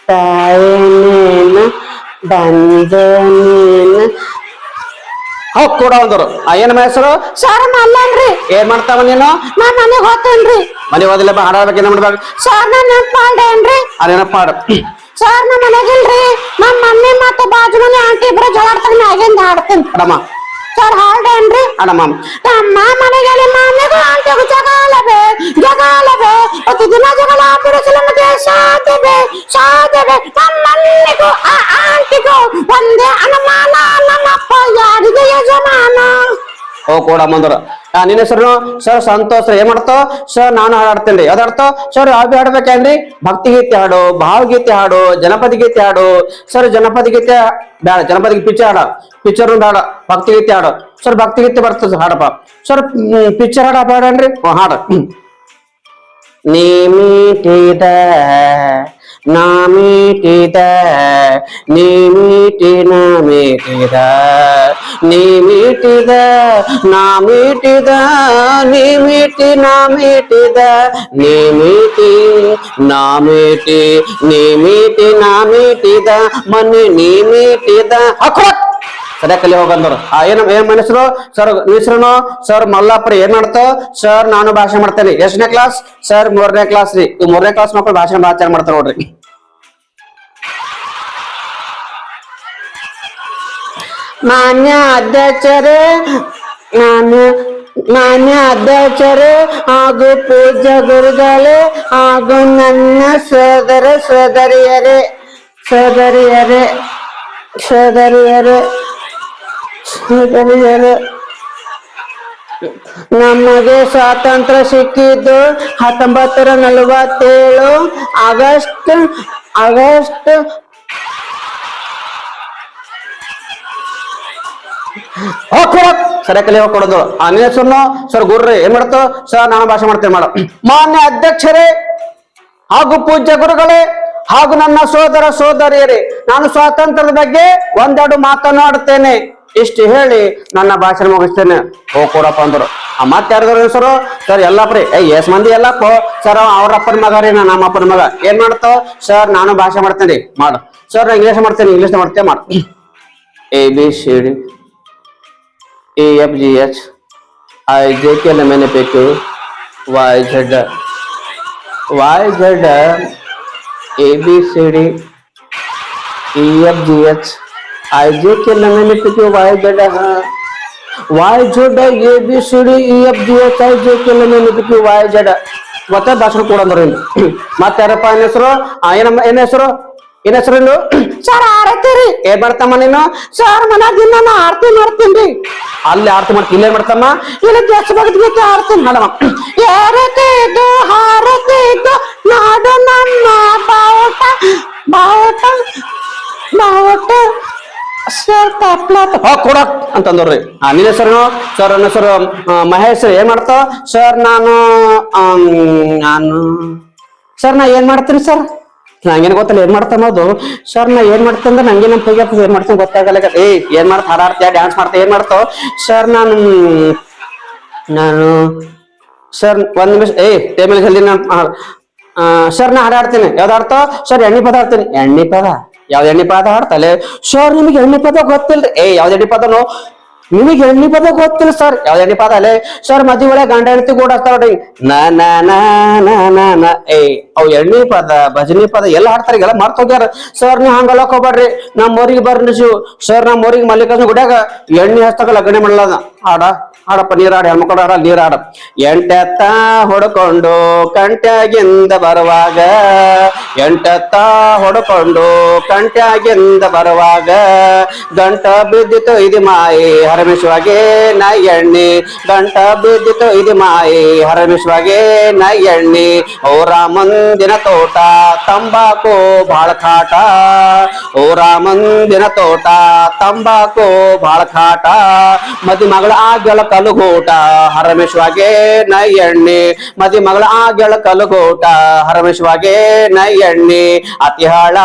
ತಾಯಿ ನೀನು ಬಂದೆ ನೀನು ಹೋಗ್ ಕೂಡ ಒಂದವರು ಏನ್ ಹೆಸರು? ಸರ್ ಅಲ್ಲನ್ರಿ ಏನ್ ಮಾಡ್ತಾವ ನೀನು? ನಾ ಮನೆಗೆ ಹೋಗ್ತೇನ್ರಿ. ಮನೆ ಓದಿಲ್ಲ ಬಾ ಹಾಡಬೇಕು ಏನ್ ಮಾಡ್ಬೇಕು? ಸರ್ ನಾ ನೆನ್ಪ್ ಮಾಡ್ದೇನ್ರಿ ಅದೇನಪ್ಪ ಹಾಡು ಸರ್ ನಮ್ಮ ಮನೆಗಿಲ್ರಿ ನಮ್ಮ ಮಮ್ಮಿ ಮತ್ತೆ ಬಾಜು ಮನೆ ಆಂಟಿ ಇಬ್ರು ಜಗಳಾಡ್ತಾಗ ಆಗಿಂದ ಹಾಡ್ತೀನಿ. ಅಡಮ್ಮ ಸರ್ ಹಾಲ್ಡೆ ಏನ್ರಿ ಅಡಮ್ಮ ನಮ್ಮ ಮನೆಗೆ ಮಾಮಿಗೂ ಆಂಟಿಗೂ ಜಗಾಲಬೆ ಜಗಾಲಬೆ ಪ್ರತಿ ದಿನ ಜಗಳ ಬಿಡಿಸಲು ಸಾಧ್ಯವೆ ಸಾಧ್ಯವೆ ನಮ್ಮಲ್ಲಿಗೂ ಆ ಆಂಟಿಗೂ ಒಂದೇ ಅನುಮಾನ ನಮ್ಮಪ್ಪ ಯಾರಿಗೆ ಯಜಮಾನ ಓ ಕೂಡ ಬಂದ್ರ ನಿನ್ನ ಹೆಸರು ಸರ್ ಸಂತೋಷ್ ಏನ್ ಮಾಡ್ತಾವ ಸರ್ ನಾನು ಹಾಡಾಡ್ತೇನ್ರಿ ಯಾವ್ದು ಹಾಡ್ತಾವ ಸರ್ ಯಾವ ಬಿ ಹಾಡ್ಬೇಕೇನ್ರಿ ಭಕ್ತಿ ಗೀತೆ ಹಾಡು ಭಾವಗೀತೆ ಹಾಡು ಜನಪದ ಗೀತೆ ಹಾಡು ಸರ್ ಜನಪದ ಗೀತೆ ಬೇಡ ಜನಪದ ಪಿಕ್ಚರ್ ಹಾಡ ಪಿಕ್ಚರ್ ಬೇಡ ಭಕ್ತಿ ಗೀತೆ ಹಾಡು ಸರ್ ಭಕ್ತಿ ಗೀತೆ ಬರ್ತದ ಹಾಡಪ್ಪ ಸರ್ ಪಿಕ್ಚರ್ ಹಾಡ ಬೇಡನ್ರಿ ಹ್ಞೂ ಹಾಡು ಹ್ಮ್. ನೀ ಮೀಟಿದ ನಾ ಮೀಟಿದ ನೀ ಮೀಟಿ ನಾ ಮೀಟಿದ ನೀ ಮೀಟಿದ ನಾ ಮೀಟಿದ ನೀ ಮೀಟಿ ನಾ ಮೀಟಿದ ನೀ ಮೀಟಿ ನಾ ಮೀಟಿ ನೀ ಮೀಟಿ ನಾ ಮೀಟಿದ ಮೊನ್ನೆ ನೀ ಮೀಟಿದ ಹಾಕೋ ಕಲಿ ಹೋಗಂದ್ರು ಆ ಏನ್ ಏನ್ ಮನುಷ್ಯರು? ಸರ್ ಹೆಸರು ಸರ್, ಮಲ್ಲಾಪುರ ಏನ್ ಮಾಡ್ತಾವ ಸರ್, ನಾನು ಭಾಷಣ ಮಾಡ್ತೇನೆ. ಎಷ್ಟನೇ ಕ್ಲಾಸ್ ಸರ್, ಮೂರನೇ ಕ್ಲಾಸ್ ರೀ. ಮೂರನೇ ಕ್ಲಾಸ್ ಮಕ್ಕಳು ಭಾಷಣ ಚೆನ್ನಾಗ್ ಮಾಡ್ತಾರ ನೋಡ್ರಿ. ಮಾನ್ಯ ಅಧ್ಯಕ್ಷರೇ ನಾನು ಮಾನ್ಯ ಅಧ್ಯಕ್ಷರು, ಹಾಗೂ ಪೂಜ್ಯ ಗುರುಗಳೇ, ಹಾಗೂ ನನ್ನ ಸೋದರ ಸೋದರಿಯರೇ ಸೋದರಿಯರೇ ಸೋದರಿಯರೇ. ನಮಗೆ ಸ್ವಾತಂತ್ರ್ಯ ಸಿಕ್ಕಿದ್ದು ಹತ್ತೊಂಬತ್ತರ ನಲವತ್ತೇಳು ಆಗಸ್ಟ್ ಆಗಸ್ಟ್ ಸರಿಯಾಕಲ್ಲಿ ಹೋಗ್ಕೊಡೋದು. ಅನಿಲ ಹೆಸರು ಸರ್ ಗುರ್ರಿ, ಏನ್ ಮಾಡ್ತೋ? ಸರ್ ನಾನು ಭಾಷೆ ಮಾಡ್ತೇನೆ, ಮಾಡ. ಮಾನ್ಯ ಅಧ್ಯಕ್ಷರೇ ಹಾಗೂ ಪೂಜ್ಯ ಗುರುಗಳೇ ಹಾಗೂ ನನ್ನ ಸೋದರ ಸೋದರಿಯರೇ, ನಾನು ಸ್ವಾತಂತ್ರ್ಯದ ಬಗ್ಗೆ ಒಂದೆರಡು ಮಾತನಾಡುತ್ತೇನೆ. ಇಷ್ಟು ಹೇಳಿ ನನ್ನ ಭಾಷಣ ಮುಗಿಸ್ತೇನೆ. ಓ ಕೊಡಪ್ಪ ಅಂದ್ರು. ಮತ್ತೆ ಯಾರ್ದಾರ ಹೆಸರು? ಸರ್, ಎಲ್ಲಪ್ರಿ. ಏ ಎಸ್ ಮಂದಿ ಎಲ್ಲಪ್ಪ ಸರ್, ಅವ್ರ ಅಪ್ಪನ ಮಗ ರೀ ನಾನು ನಮ್ಮ ಅಪ್ಪನ ಮಗ. ಏನ್ ಮಾಡ್ತಾವ ಸರ್, ನಾನು ಭಾಷೆ ಮಾಡ್ತೇನೆ. ಮಾಡು. ಸರ್, ನಾ ಇಂಗ್ಲೀಷ್ ಮಾಡ್ತೇನೆ. ಇಂಗ್ಲೀಷ್ ಮಾಡ್ತೇನೆ, ಮಾಡು. A B C D A F G H I J K L M N P Q Y Z Y Z A B C D E F G H I J K L M N P Q Y Z Y Z A B C D E F G H I J K L M N P Q Y Z ಮತ್ತೆ ಭಾಷಣ ಕೊಡಂದ್ರು ಇಲ್ಲಿ ಮತ್ತೆ ಯಾರಪ್ಪ ಏನ್ ಹೆಸರು ಆ, ಏನಮ್ಮ ಏನ್ ಹೆಸರು ಏನ್ ಹೆಸರು ಇನ್ನು ಸರ್ ಆರತ್ತೀರಿ ಏನ್ ಮಾಡ್ತಮ್ಮ ನೀನು ಸರ್ ಮನ ದಿನ ನಾ ಆರತಿ ಮಾಡ್ತೀನಿ ಅಲ್ಲಿ ಆರ್ತಿ ಮಾಡ್ತಿ ಇಲ್ಲೇ ಮಾಡ್ತಮ್ಮ ಇಲ್ಲಿ ದೇಶ ಭಗವದ್ಗೀತೆ ಆಡ್ತೀನಿ ಮಾಡಮ್ಮ ಏರತಿದ್ದು ಹಾರತಿದ್ದು ನಾಡು ನಮ್ಮ ಬಾವುಟ ಬಾವುಟ ಬಾವುಟ ಸರ್ ತಪ್ಲತ್ ಹೋ ಕೊಡಕ್ ಅಂತಂದವ್ರಿ ಆ, ನಿನ್ನ ಹೆಸರು, ಸರ್, ನನ್ನ ಹೆಸರು ಮಹೇಶ್ ಏನ್ ಮಾಡ್ತಾ? ಸರ್, ನಾನು ನಾನು, ಸರ್, ನಾ ಏನ್ ಮಾಡ್ತೀನಿ, ಸರ್? ನಂಗೇನು ಗೊತ್ತಿಲ್ಲ, ಏನ್ ಮಾಡ್ತಾನ ಅದು. ಸರ್, ನಾ ಏನ್ ಮಾಡ್ತೀನಿ ಅಂದ್ರೆ ನಂಗೆ ನಮ್ಮ ಪೈಗೆ ಏನ್ ಮಾಡ್ತೀನಿ ಗೊತ್ತಾಗಲ್ಲ ಏ, ಏನ್ ಮಾಡ್ತಾ? ಹಾಡಾಡ್ತೀಯ ಡ್ಯಾನ್ಸ್ ಮಾಡ್ತಾ ಏನ್ ಮಾಡ್ತಾವ ಸರ್, ನಾನು ನಾನು, ಸರ್, ಒಂದ್ ನಿಮಿಷ, ಏ, ಟೇಬಲ್ ಜಲ್ದಿ ನಾನು ಸರ್, ನಾ ಹಾಡಾಡ್ತೀನಿ ಯಾವ್ದು ಹಾಡ್ತಾವ ಸರ್, ಎಣ್ಣೆ ಪದ ಆಡ್ತೀನಿ ಎಣ್ಣೆ ಪದ? ಯಾವ್ದು ಎಣ್ಣೆ ಪದ ಹಾಡ್ತಲೆ ಸರ್ ನಿಮಗೆ ಎಣ್ಣೆ ಪದ ಗೊತ್ತಿಲ್ರಿ. ಏ, ಯಾವ್ದು ಎಣ್ಣೆ ಪದನು? ನಿಮಗೆ ಎಣ್ಣೆ ಪದ ಗೊತ್ತಿಲ್ಲ ಸರ್ ಯಾವ್ದು ಎಣ್ಣೆ ಪದ ಅಲ್ಲೇ ಸರ್ ಮದಿ ಒಳಗೆ ಗಂಡ ಹೆಂಡತಿ ಕೂಡ ನ ಏ, ಅವ್ ಎಣ್ಣೆ ಪದ, ಭಜನಿ ಪದ ಎಲ್ಲ ಹಾಡ್ತಾರೆ ಎಲ್ಲ ಮರ್ತ ಹೋಗ್ಯಾರ. ಸರ್ ನೀವು ಹಂಗಲ್ಲ ಹೋಗ್ಬೇಡ್ರಿ. ನಮ್ಮ ಊರಿಗೆ ಬರ್ರಿ, ನಿಜು. ಸರ್ ನಮ್ಮ ಊರಿಗೆ ಮಲ್ಲಿಕಾರ್ಜುನ ಗುಡ್ಯಾಗ ಎಣ್ಣೆ ಹಸ್ತಕ ಲಗ್ನ ಮಾಡಲ್ಲ ಹಾಡ? ಹಾಡಪ್ಪ, ನೀರಾಡ ಹೆಣ್ಮಕ್ಳು ಹಾಡ ನೀರಾಡ. ಎಂಟೆತ್ತ ಹೊಡ್ಕೊಂಡು ಕಂಟ್ಯಾಗಿಂದ ಬರುವಾಗ, ಎಂಟೆತ್ತ ಹೊಡ್ಕೊಂಡು ಕಂಟ್ಯಾಗಿಂದ ಬರುವಾಗ, ಗಂಟ ಬಿದ್ದಿತು ಇದು ಮಾಯಿ ಹರಮೇಶ್ವಾಗೆ ನಾಯಿ ಎಣ್ಣೆ. ಗಂಟ ಬಿದ್ದಿತು ಇದು ಮಾಯಿ ಹರಮೇಶ್ವಾಗೆ ನಾಯಿ ಎಣ್ಣೆ. ಓ ಮುಂದಿನ ತೋಟ, ತಂಬಾಕು ಬಾಳ ಕಾಟ. ಓ ಮುಂದಿನ ತೋಟ, ತಂಬಾಕು ಬಾಳ ಕಾಟ. ಮದಿ ಮಗಳ ಆ ಕಲುಗೂಟ ಹರಮೇಶ್ವಾಗೆ ನೈ ಎಣ್ಣೆ ಮದಿ ಮಗಳ ಆ ಗೆಳ ಕಲುಗೂಟ ಹರಮೇಶ್ವಾಗೆ ನೈ ಎಣ್ಣೆ ಅತಿಹಾಳ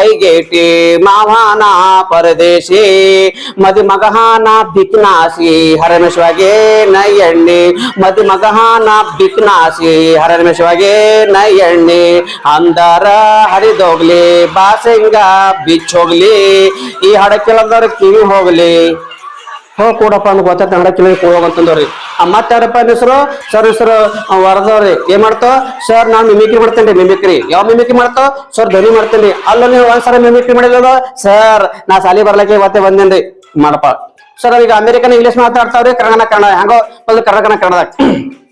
ಐಗೇಟಿ, ಮಾವಾನ ಪರದೇಶಿ. ಮದಿ ಮಗಹಾನ ಬಿಕ್ನಾಸಿ ಹರಮೇಶ್ವಾಗೆ ಎಣ್ಣೆ ಮದಿ ಮಗಹಾನ ಬಿಕ್ನಾಸಿ ಹರಮೇಶ್ವಾಗೆ ಎಣ್ಣೆ ಅಂದರ ಹರಿದೋಗ್ಲಿ, ಬಾಸಿಂಗ ಬಿಚ್ಚೋಗ್ಲಿ. ಈ ಹಾಡ ಕಿವಿ ಹೋಗ್ಲಿ. ಹೋ ಕೂಡಪ್ಪ ಅಂದ್ ಗೊತ್ತಾಯ್ತು ಹಣ ಕಿಲೋ ಹೋಗಂತಂದವ್ರಿ ಮತ್ತೆ ಯಾರಪ್ಪ ಹೆಸರು? ಸರ್, ಹೆಸರು ವರದವ್ರಿ. ಏನ್ ಮಾಡ್ತಾವ ಸರ್, ನಾನ್ ಮಿಮಿಕ್ರಿ ಮಾಡ್ತೇನ್ರಿ ಮಿಮಿಕ್ರಿ ಯಾವ ಮಿಮಿಕ್ರಿ ಮಾಡ್ತಾವ ಸರ್, ಧ್ವನಿ ಮಾಡ್ತೇನ್ರಿ. ಅಲ್ಲ ನೀವು ಒಂದ್ಸಲ ಮಿಮಿಕ್ರಿ ಮಾಡಿಲ್ಲ ಸರ್, ನಾ ಸಾಲಿ ಬರ್ಲಕ್ಕೆ ಇವತ್ತೇ ಬಂದೇನ್ರಿ. ಮಾಡಪ್ಪ. ಸರ್, ಈಗ ಅಮೆರಿಕನ್ ಇಂಗ್ಲಿಷ್ ಮಾತಾಡ್ತಾವ್ರಿ ಕನ್ನಡ ಕನ್ನಡ. ಹೆಂಗೋ ಒಂದು ಕನ್ನಡ ಕನ್ನಡ. ಸರ್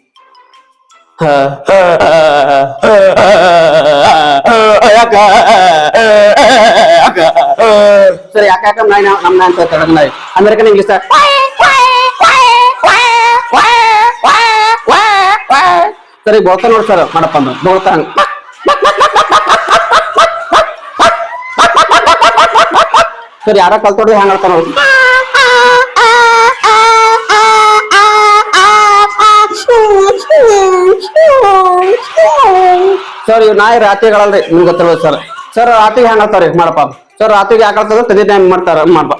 ನಾಯ್ ನಮ್ ನಮ್ಮ ಅಂತ ಕನ್ನಡ ನಾಯಿ? ಅಮೆರಿಕನ್ ಇಂಗ್ಲಿಷ್ ಸರ್, ಬೋಳ್ತಾ ನೋಡಿ ಸರ್ ಮಾಡಪ್ಪ ಅಂದ್ರೆ. ಹಂಗ ಸರ್, ಯಾರ ಕಲ್ತೋಡ್ರಿ ಹೆಂಗ್ ಹೇಳ್ತಾರ ಸರ್ ಇವ್ ನಾಯಿ ರಾತ್ರಿಗಳಲ್ರಿ ನಿಮ್ಗೆ ಗೊತ್ತಿರೋದು ಸರ್ ಸರ್ ರಾತ್ರಿಗೆ ಹೆಂಗ್ ಹೇಳ್ತಾರ ಮಾಡಪ್ಪ. ಸರ್ ರಾತ್ರಿಗೆ ಯಾಕೆ ಹೇಳ್ತದ ತದಿ ಟೈಮ್ ಮಾಡ್ತಾರ? ಮಾಡಪ್ಪ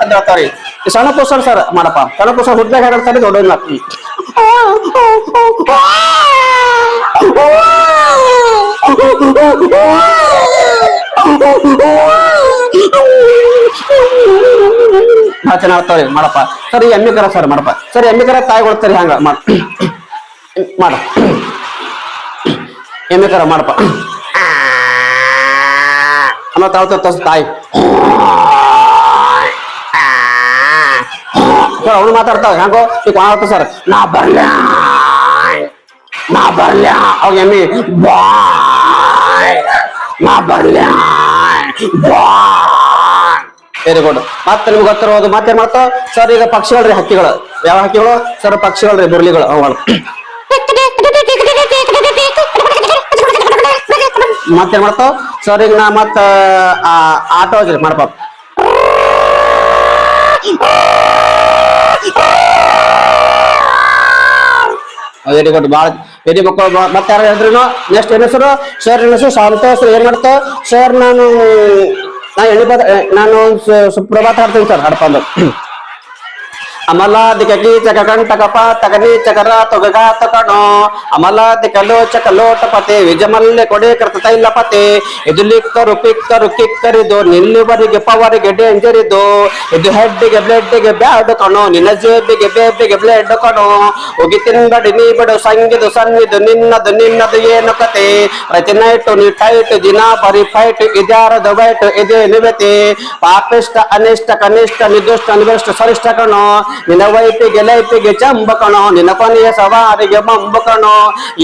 ಅಂತ ಹೇಳ್ತಾರಿ ಈ ಸಣ್ಣ ಪುಸ್ತಕ ಸರ್ ಮಾಡಪ್ಪ. ಸಣ್ಣ ಪುಸ್ತಕ ಹುಟ್ಟಾಗ ಹೇಳ್ತಾರೆ ದೊಡ್ಡ ಭಾಳ ಚೆನ್ನಾಗಿ ಆಗ್ತಾವ್ರಿ ಮಾಡಪ್ಪ. ಸರಿ ಕರ ಸರ್, ಮಾಡಪ್ಪ. ಸರಿ ಎಮ್ಮಿ ತಾಯಿ ಕೊಡ್ತಾರೆ ಹಂಗ ಮಾಡ ಮಾಡ. ಎಮ್ಮಿ ಮಾಡಪ್ಪ. ಅನ್ನೋ ತಾಳ್ತ ತಸ್ ತಾಯಿ. ಸರ್ ಅವನು ಮಾತಾಡ್ತಾವ ಹೆಂಗೋ? ಈಗ ಮಾಡ್ತ ಸರ್, ನಾ ಬರ್ಲ ನಾ ಬರ್ಲ ಅವಾಗ ಎಮ್ಮಿ ಬಾ ವೆರಿ ಗುಡ್ ಮತ್ತೆ ನಿಮ್ಗೆ ಗೊತ್ತಿರೋದು ಮತ್ತೆ ಮಾಡ್ತಾವ ಸರ್, ಈಗ ಪಕ್ಷಿಗಳ್ರಿ, ಹಕ್ಕಿಗಳು. ಯಾವ ಹಕ್ಕಿಗಳು? ಸರ್, ಪಕ್ಷಿಗಳ್ರಿ ಬುರ್ಲಿಗಳು ಅವುಗಳು ಮತ್ತೇನ್ ಮಾಡ್ತಾವ ಸರ್, ಈಗ ನಾ ಮತ್ತ ಆಟೋ ಹೋಗ್ರಿ ಮಾಡಪ್ಪ ವೆರಿ ಗುಡ್ ಬಾಳ ವೆರಿ ಮಕ್ಕಳು ಮತ್ತೆ ಯಾರು ಹೇಳಿದ್ರು ನೆಕ್ಸ್ಟ್ ಏನ್ ಹೆಸರು ಸರ್ ಏನ್ ಹೆಸರು ಸಂತೋಷ್ ಏನ್ ಮಾಡ್ತ? ಸರ್ ನಾನು ನಾ ಎಣ್ಣೆ ನಾನು ಸುಪ್ರಭಾತ ಹಾಡ್ತೀನಿ ಸರ್, ಹಾಡ್ಕೊಂಡು. ಕಪ ತಗನಿ ಚಕರ ತೊಗಗ ತಕಣೋ ಅಮಲಾದಿ ಕಲೋ ಚಕಲೋಟ ಪತೆ ವಿಜಮಲ್ಲೆ ಕೊಡೆ ಕೃತ ತೈಲ ಪತೆ ಇದು ಲಿಕ್ಕರು ಪಿಕ್ಕರು ಕಿಕ್ಕರಿದು ನಿಲ್ಲುವರಿಗೆ ಪವರಿಗೆ ಡೇಂಜರ್ ಇದು ಇದು ಹೆಡ್ಡಿಗೆ ಬ್ಲಡ್ಗೆ ಬ್ಯಾಡ್ ಕಣೋ, ನಿನ್ನ ಜೇಬಿಗೆ ಬೇಬಿಗೆ ಬ್ಲಡ್ ಕಣೋ. ಉಗಿ ತಿನ್ಬಡಿ ನೀ ಬಿಡು, ಸಂಗಿದು ಸನ್ನಿದು, ನಿನ್ನದು ನಿನ್ನದು ಏನು ಕತೆ. ಪ್ರತಿ ನೈಟು ನೀ ಟೈಟ್ ದಿನ ಬರಿ ಫೈಟ್ ಇದ್ಯಾರದು ವೈಟ್ ಇದೇ ನಿವತಿ ಪಾಪಿಷ್ಟ, ಅನಿಷ್ಟ ಕನಿಷ್ಠ ನಿರ್ದಿಷ್ಟ ನಿವಿಷ್ಟ ಸರಿಷ್ಠ ಕಣೋ. ನಿನ್ನ ವೈಪಿಗೆ ಲೈಪಿಗೆ ಚಂಬ ಕಣೋ ನಿನ್ನ ಕೊನೆಯ ಸವಾರಿಗೆ ಮಂಬ ಕಣೋ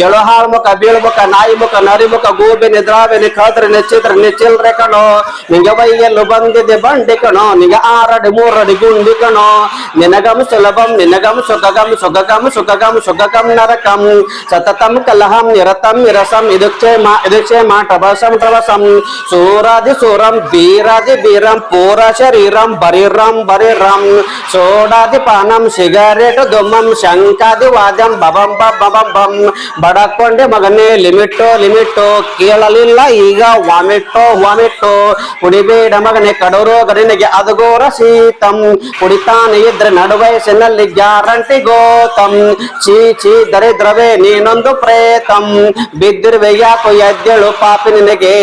ಎಳು ಹಾಳು ಮುಖ ಬೀಳ್ಮುಖ ನಾಯಿ ಮುಖ ನರಿ ಮುಖ ಗೂಬೆ ನಿದ್ರಾವೆ ನಿ ಕಳ್ದ್ರೆ ನಿಚ್ಚಿದ್ರ ನಿಚ್ಚಿಲ್ರೆ ಕಣೋ ನಿಂಗೆ ವೈಯಲ್ಲು ಬಂದಿದೆ ಬಂಡಿ ಕಣೋ ನಿಂಗೆ ಆರಡಿ ಮೂರಡಿ ಗುಂಡಿ ಕಣೋ ನಿನಗಂ ಸುಲಭಂ ನಿನಗಂ ಸುಖಗಂ ಸುಖಗಂ ಸುಖಗಂ ಸುಖಗಂ ನರಕಂ ಸತತಂ ಕಲಹಂ ನಿರತಂ ನಿರಸಂ ಇದು ಕ್ಷೇಮ ಇದು ಕ್ಷೇಮ ಟಬಸಂ ಟಬಸಂ ಸೂರಾದಿ ಸೂರಂ ಬೀರಾದಿ ಬೀರಂ ಪೂರ ಶರೀರಂ ಬರಿರಂ ಬರಿರಂ ಸೋಡಾದಿ ಪಾನಂ ಸಿಗರೇಟ್ ದುಮ್ಮಂ ಶಂಕಾದಿ ವಾದ್ಯಂ ಬಬಂ ಬಬಂ ಬಂ. ಬಡಕೊಂಡೆ ಮಗನೇ ಲಿಮಿಟೋ ಲಿಮಿಟೋ, ಕೇಳಲಿಲ್ಲ ಈಗ ವಾಮಿಟೋ ವಾಮಿಟೋ ಕುಡಿಬೇಡ ಮಗನೇ ಕಡೋರೋ ಗರಿನಿಗೆ ಅದಗೋರ ಸೀತಂ ಕುಡಿತಾನೆ ಇದ್ರೆ ನಡುವಯಸ್ಸಿನಲ್ಲಿ ಗ್ಯಾರಂಟಿ ಗೋತಂ. ಚೀ ಚೀ ದರಿದ್ರವೇ ನೀನೊಂದು ಪ್ರೇತಂ. ಬಿದ್ದಿರುವೆ ಯಾಕೋ ಎದ್ದೇಳು ಪಾಪಿ ನಿನಗೆ.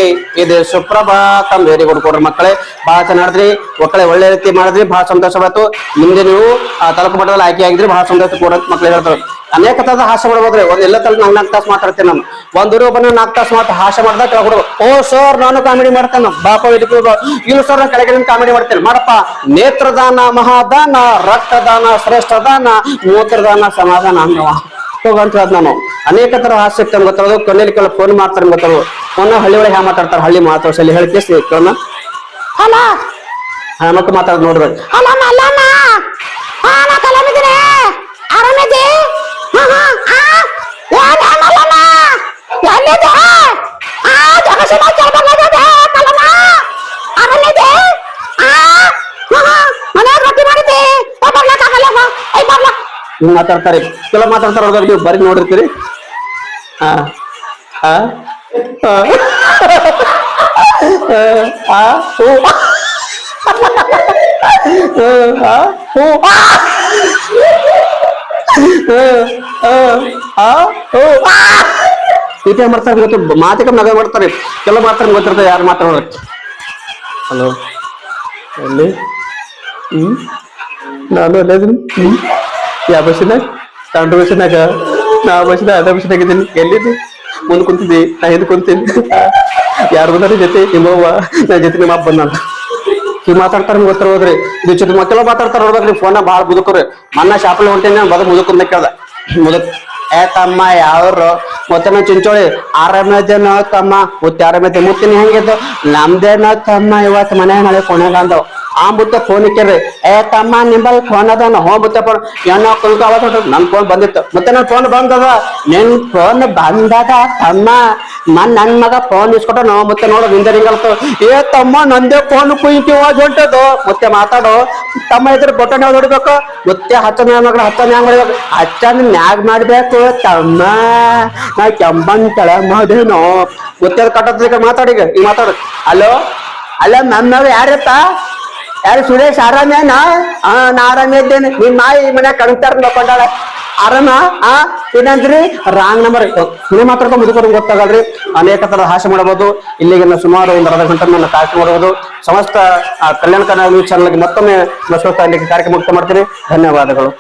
ಇದು ಸುಪ್ರಭಾತಂ. ವೆರಿ ಗುಡ್ ಕೊಡ್ರಿ ಮಕ್ಕಳೇ. ಬಹಳ ನಡೆದ್ರಿ ಒಕ್ಕಳೆ ಒಳ್ಳೆ ರೀತಿ ಮಾಡಿದ್ರಿ. ಬಹಳ ಸಂತೋಷ ಆಯ್ತು ಮುಂದೆ ನೀವು ತಾಲೂಕು ಮಟ್ಟದಲ್ಲಿ ಆಯ್ಕೆ ಆಗಿದ್ರಿ ಬಹಳ ಸಂತೋಷ ಕೂಡ ಮಕ್ಕಳು ಹೇಳ್ತಾರೆ. ಅನೇಕ ತರದ ಹಾಸ್ಯ ಮಾಡ್ಬೋದ್ರಿ ಒಂದ್ ಎಲ್ಲ ತಲೆ ನಾಲ್ಕು ನಾಲ್ಕು ತಾಸು ಮಾತಾಡ್ತೇನೆ ನಾನು. ಒಂದ್ ಊರು ಒಬ್ಬನ ನಾಲ್ಕು ತಾಸು ಮಾತು ಹಾಸ್ಯ ಮಾಡ್ದಾಗ ಕೆಳಗೆ ಓ ಸರ್ ನಾನು ಕಾಮಿಡಿ ಮಾಡ್ತೇನೆ. ಬಾಪ ಇಲ್ಲ ಸರ್ ನಾನು ಕೆಳಗೆ ಕಾಮಿಡಿ ಮಾಡ್ತೇನೆ. ಮಾಡಪ್ಪ. ನೇತ್ರದಾನ ಮಹಾದಾನ ರಕ್ತದಾನ ಶ್ರೇಷ್ಠದಾನ ಮೂತ್ರದಾನ ಸಮಾಧಾನ ಹೋಗಂತ ಹೇಳ್ದ ನಾನು. ಅನೇಕ ತರ ಹಾಸ್ಯ ಇರ್ತೇನೆ ಗೊತ್ತಿರೋದು ಕೊನೆಯಲ್ಲಿ ಕೆಲವು ಫೋನ್ ಮಾಡ್ತಾರೆ ಗೊತ್ತಿರೋದು ಫೋನ್ ಹಳ್ಳಿ ಒಳಗೆ ಹ್ಯಾ ಮಾತಾಡ್ತಾರೆ? ಹಳ್ಳಿ ಮಾತಾಡ್ಸಲ್ಲಿ ಹೇಳಿ ಕೇಳೋಣ. ಹಾ ಮಕ್ಕಳು ಮಾತಾಡೋದು ನೋಡ್ಬೇಕು ಅಲ್ಲಮ್ಮ ಹಾ ನಾ ಕಲಾಮಿದ್ದೀನಿ ಆರಾಮಿದ್ದಿ ಹಾ ಹಾ ಆ ಏನ್ ಅಲ್ಲಮ್ಮ ಎಲ್ಲಿದೆ ಆ ಜಗಸಿನ ಕೇಳ್ಬೇಕಾಗಿದೆ ಕಲಮ್ಮ ಆರಾಮಿದ್ದಿ ಆ ಹಾ ಹಾ ಮನ್ಯಾಗ ರೊಟ್ಟಿ ಮಾಡಿದ್ದಿ ಏ ಬರ್ಲಕ್ಕಾಗಲ್ಲ ಐ ಬರ್ಲ ಹಿಂಗ್ ಮಾತಾಡ್ತಾರೆ ಕೆಲ ಮಾತಾಡ್ತಾರ ಅವ್ರಿಗೆ ನೀವು ಬರೀ ನೋಡಿರ್ತೀರಿ ಹಾ ಹಾ ಹಾ ಆ ಹೂ ಆ ಹೂ ಆ ಹೂ ಈಟೆ ಮಾಡ್ತಾರೆ ಗೊತ್ತು, ಮಾತಿಗೆ ನಗ ಮಾಡ್ತಾರೆ. ಕೆಲವು ಮಾತ್ರ ಗೊತ್ತಿರ್ತದೆ ಯಾರು ಮಾತಾಡೋರು. ಹಲೋ. ಎಲ್ಲಿ? ಹ್ಮ್? ನಾನು ಅಲ್ಲಿದ್ದೀನಿ ಹ್ಞೂ ಯಾವ ಬಸ್ಸಿನಾಗ ಸಣ್ಣ ಬಸ್ಸಿನಾಗ? ನಾ ಬಸ್ಸಿನ? ಅದೇ ಬಸ್ಸಿನಾಗ ಇದ್ದೀನಿ. ಎಲ್ಲಿದ್ದಿ? ಮುಂದೆ ಕುಂತಿದ್ದಿ. ನಾ ಹಿಂದೆ ಕುಂತೀನಿ ಯಾರು ಬಂದಾರ ಜೊತೆ? ನಿಮ್ಮವ್ವ ನನ್ನ ಜೊತೆ ನಿಮ್ಮ ಅಪ್ಪ ಬಂದ ಈ ಮಾತಾಡ್ತಾರ ಗೊತ್ತರ ಹೋದ್ರಿ ಇದು ಜೊತೆ ಮಕ್ಕಳು ಮಾತಾಡ್ತಾರ ನೋಡ್ಬೇಕ್ರಿ ಫೋನ್ ಭಾಳ ಮುದುಕರು ಮನ್ನ ಶಾಪಲ್ಲಿ ಹೊಂಟೇನೆ ಬದ ಮುದುಕಂದ ಕೇಳ್ದ. ಮುದುಕ್ ಏ ತಮ್ಮ, ಯಾವ್ರು? ಮತ್ತೆ ನಾ ಚಿಂಚೋಳಿ ಆರಾಮದೇನೋ ತಮ್ಮ ಮುತ್ತೆ ಆರಾಮೈತೆ ಮುತ್ತಿನ ಹೆಂಗಿದ್ದು? ನಮ್ದೇನೋ ತಮ್ಮ, ಇವತ್ತು ಮನೆ ನಾಳೆ ಕೊನೆಗ ಅಂದವ್ ಆ ಮುತ್ತೆ ಫೋನ್ ಇಕ್ಕಿರ್ರಿ. ಏ ತಮ್ಮ ನಿಂಬಲ್ ಫೋನ್ ಅದ ಹೋ ಮುತ್ತೆ ಫೋನ್ ಏನೋ ಕುಲ್ಕ ನನ್ ಫೋನ್ ಬಂದಿತ್ತು. ಮತ್ತೆ ನನ್ ಫೋನ್ ಬಂದದ? ನಿನ್ ಫೋನ್ ಬಂದದ ತಮ್ಮ. ಮನ್ ನನ್ ಮಗ ಫೋನ್ ಇಸ್ಕೊಟ್ಟ ನಾವು ಮತ್ತೆ ನೋಡು ಹಿಂದೆ ಏ ತಮ್ಮ, ನಂದೇ ಫೋನ್ ಕುಯ್ತಿ ಹೋದ್ ಹೊಂಟದು. ಮತ್ತೆ ಮಾತಾಡು. ತಮ್ಮ ಇದ್ರ ಬಟನ್ ಯಾವ್ದು ಮತ್ತೆ ಹಚ್ಚನ ಮಗಳ ಹತ್ತ ಹ್ಯಾಂಗ್ ಮಾಡ್ಬೇಕು ಹಚ್ಚನ ಮ್ಯಾಗ್ ಮಾಡ್ಬೇಕು ತಮ್ಮ. ನಾ ಕೆಂಬನ್ ತಳ ಮದೇನೋ ಮತ್ತೆ ಕಟ್ಟದ ಮಾತಾಡಿಗ ಈಗ. ಮಾತಾಡು. ಹಲೋ? ಅಲ್ಲ ನನ್ನ ಯಾರತ್ತ ಯಾರು ಸುರೇಶ್ ಆರಾಮೇನ ಹಾ ನಾ ಆರಾಮ ಇದ್ದೇನೆ ನಿಮ್ ಮಾಯಿ ಮನ್ಯಾಗ ಕಣ್ತಾರ ನೋಡ್ಕೊಂಡಾಳ. ಆರಾಮ ಆ ಏನಂದ್ರಿ ರಾಂಗ್ ನಂಬರ್ ಸುಮ್ಮನೆ ಮಾತಾಡ್ಕೊಂಡು ಮುದುಕರು ಗೊತ್ತಾಗಲ್ರಿ? ಅನೇಕ ತರ ಹಾಸ್ಯ ಮಾಡಬಹುದು ಇಲ್ಲಿಗೆ ಸುಮಾರು ಒಂದು ಅರ್ಧ ಗಂಟೆ ನನ್ನ ಕಾರ್ಯಕ್ರಮ ಮಾಡಬಹುದು ಸಮಸ್ತ ಕಲ್ಯಾಣ ಕರ್ನಾಟಕ ಚಾನಲ್ಗೆ ಮತ್ತೊಮ್ಮೆ ನಮಸ್ಕಾರ ಕಾರ್ಯಕ್ರಮ ಮುಕ್ತ ಮಾಡ್ತೀನಿ. ಧನ್ಯವಾದಗಳು.